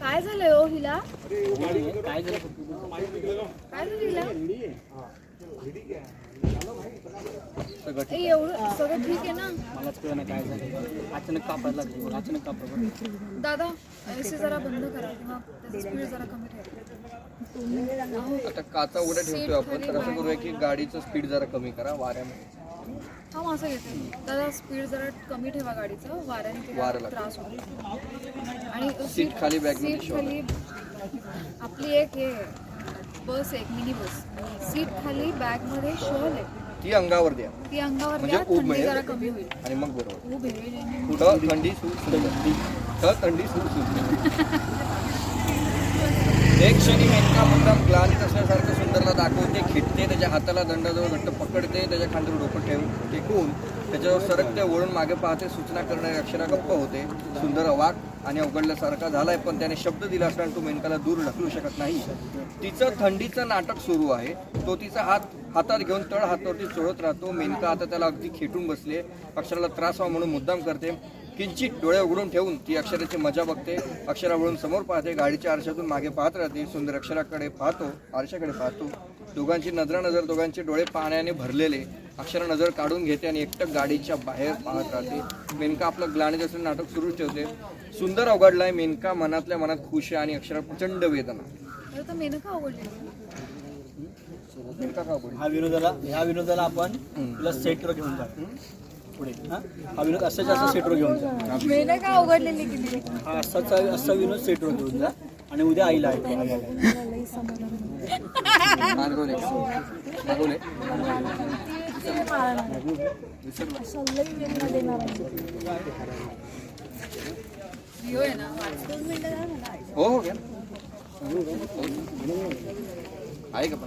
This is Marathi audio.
काय झालंय ओ हिला? काय झालं हिला? एवढं सगळं ठीक आहे ना? मलाच कळ नाही काय झालं अचानक कापायला लागली अचानक कापड दादा एसी जरा बंद करा किंवा स्पीड जरा कमी ठेवा. आता काचा उघड्या ठेवतोय आपण तर असं करूया की गाडीचं स्पीड जरा कमी करा वाऱ्यामध्ये. हा मग असं घेते. दादा स्पीड जरा कमी ठेवा गाडीचं. वाऱ्याने तिला. त्रास होतो. आणि सीट खाली बॅग सीट खाली आपली एक हे बस एक मिनी बस सीट खाली बॅगमध्ये शॉल आहे ती अंगावर द्या. ती अंगावर म्हणजे ऊब मिळेल. जरा कमी होईल. आणि मग बरोबर. खूप. कुठं? थंडी तर थंडी सूट सुंदर एक क्षणी मेनका मुद्दाम ग्लानीत असल्यासारखं सुंदरला दाखवते खिटते त्याच्या हाताला दंडाजवळ घट्ट पकडते त्याच्या खांद्यावर डोकं ठेवून टेकून त्याच्यावर सरकते वळून मागे पाहते सूचना करणारी अक्षरा गप्प होते. सुंदर अवाक आणि अवघडल्यासारखा झालाय पण त्याने शब्द दिला असला तो मेनकाला दूर ढकलू शकत नाही. तिचं थंडीचं नाटक सुरू आहे. तो तिचा हात हातात घेऊन तळ हातावरती चोळत राहतो. मेनका आता त्याला अगदी खेटून बसले. अक्षराला त्रास व्हावा म्हणून मुद्दाम करते. किंचित डोळे उघडून ठेवून ती अक्षराची मजा बघते. अक्षरा वळून समोर पाहते. गाडीच्या आरशातून मागे पाहत राहते. सुंदर अक्षराकडे पाहतो. आरशाकडे पाहतो. दोघांची नजरा नजर दोघांचे डोळे पाण्याने भरलेले. अक्षरा नजर काढून घेते आणि एकटक गाडीच्या बाहेर पाहत राहते. मेनका आपलं असलेलं नाटक सुरूच ठेवते. सुंदर अवघडलाय. मेनका मनातल्या मनात खुश आहे आणि अक्षरा प्रचंड वेदना. मेनका का? हा विनोदाला ह्या विनोदाला आपण तुला सेटवर घेऊन जा पुढे. हा? हा विनोद असाच असा सेटवर घेऊन जा. मेनका अवघडलेली किती हा असाच असा विनोद सेटवर घेऊन जा. आणि उद्या आईला मागवले मागवले हो हो घ्या. आहे का पण.